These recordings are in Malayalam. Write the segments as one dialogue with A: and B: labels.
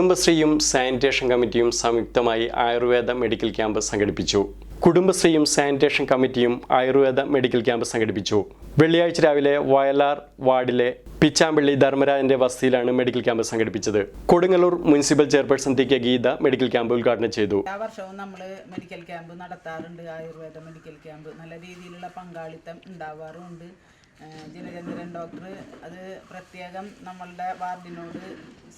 A: കുടുംബശ്രീയും സാനിറ്റേഷൻ കമ്മിറ്റിയും സംയുക്തമായി ആയുർവേദ മെഡിക്കൽ ക്യാമ്പ് സംഘടിപ്പിച്ചു. കുടുംബശ്രീയും സാനിറ്റേഷൻ കമ്മിറ്റിയും ആയുർവേദ മെഡിക്കൽ ക്യാമ്പ് സംഘടിപ്പിച്ചു. വെള്ളിയാഴ്ച രാവിലെ വയലാർ വാർഡിലെ പിച്ചാമ്പള്ളി ധർമ്മരാജന്റെ വസതിയിലാണ് മെഡിക്കൽ ക്യാമ്പ് സംഘടിപ്പിച്ചത്. Kodungallur municipal chairperson T K Geetha medical camp ഉദ്ഘാടനം ചെയ്തു.
B: എല്ലാ വർഷവും നമ്മൾ മെഡിക്കൽ ക്യാമ്പ് നടത്താറുണ്ട്. ആയുർവേദ മെഡിക്കൽ ക്യാമ്പ് നല്ല രീതിയിലുള്ള പങ്കാളിത്തം ഉണ്ടാവാറുമുണ്ട് ഏഹ് ജിനചന്ദ്രൻ ഡോക്ടർ അത് പ്രത്യേകം നമ്മളുടെ വാർഡിനോട്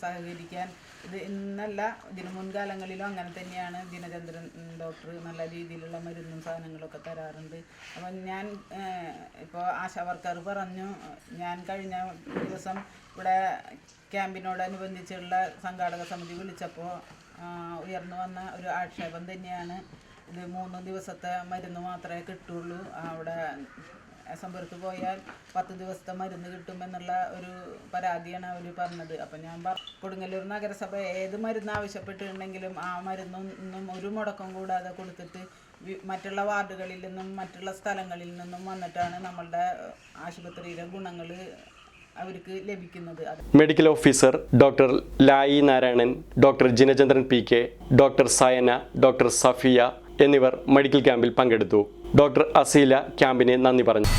B: സഹകരിക്കാൻ. ഇത് ഇന്നല്ല ഇതിന് മുൻകാലങ്ങളിലും അങ്ങനെ തന്നെയാണ്. ദിനചന്ദ്രൻ ഡോക്ടർ നല്ല രീതിയിലുള്ള മരുന്നും സാധനങ്ങളൊക്കെ തരാറുണ്ട്. അപ്പം ഞാൻ ഇപ്പോൾ ആശാ വർക്കർ പറഞ്ഞു ഞാൻ കഴിഞ്ഞ ദിവസം ഇവിടെ ക്യാമ്പിനോടനുബന്ധിച്ചുള്ള സംഘാടക സമിതി വിളിച്ചപ്പോൾ ഉയർന്നു വന്ന ഒരു ആക്ഷേപം തന്നെയാണ്. ഇത് മൂന്ന് ദിവസത്തെ മരുന്ന് മാത്രമേ കിട്ടുള്ളൂ. അവിടെ എസംബർത്ത് പോയാൽ പത്ത് ദിവസത്തെ മരുന്ന് കിട്ടുമെന്നുള്ള ഒരു പരാതിയാണ് അവർ പറഞ്ഞത്. അപ്പം ഞാൻ കൊടുങ്ങല്ലൂർ നഗരസഭ ഏത് മരുന്ന് ആവശ്യപ്പെട്ടിട്ടുണ്ടെങ്കിലും ആ മരുന്നൊന്നും ഒരു മുടക്കം കൂടാതെ കൊടുത്തിട്ട് മറ്റുള്ള വാർഡുകളിൽ നിന്നും മറ്റുള്ള സ്ഥലങ്ങളിൽ നിന്നും വന്നിട്ടാണ് നമ്മളുടെ ആശുപത്രിയിലെ ഗുണങ്ങൾ അവർക്ക് ലഭിക്കുന്നത്.
A: Medical officer doctor Lai Narayanan doctor Jinachandran P K doctor Sayana doctor Safiya എന്നിവർ മെഡിക്കൽ ക്യാമ്പിൽ പങ്കെടുത്തു. ഡോക്ടർ അസീല ക്യാമ്പിനെ നന്ദി പറഞ്ഞു.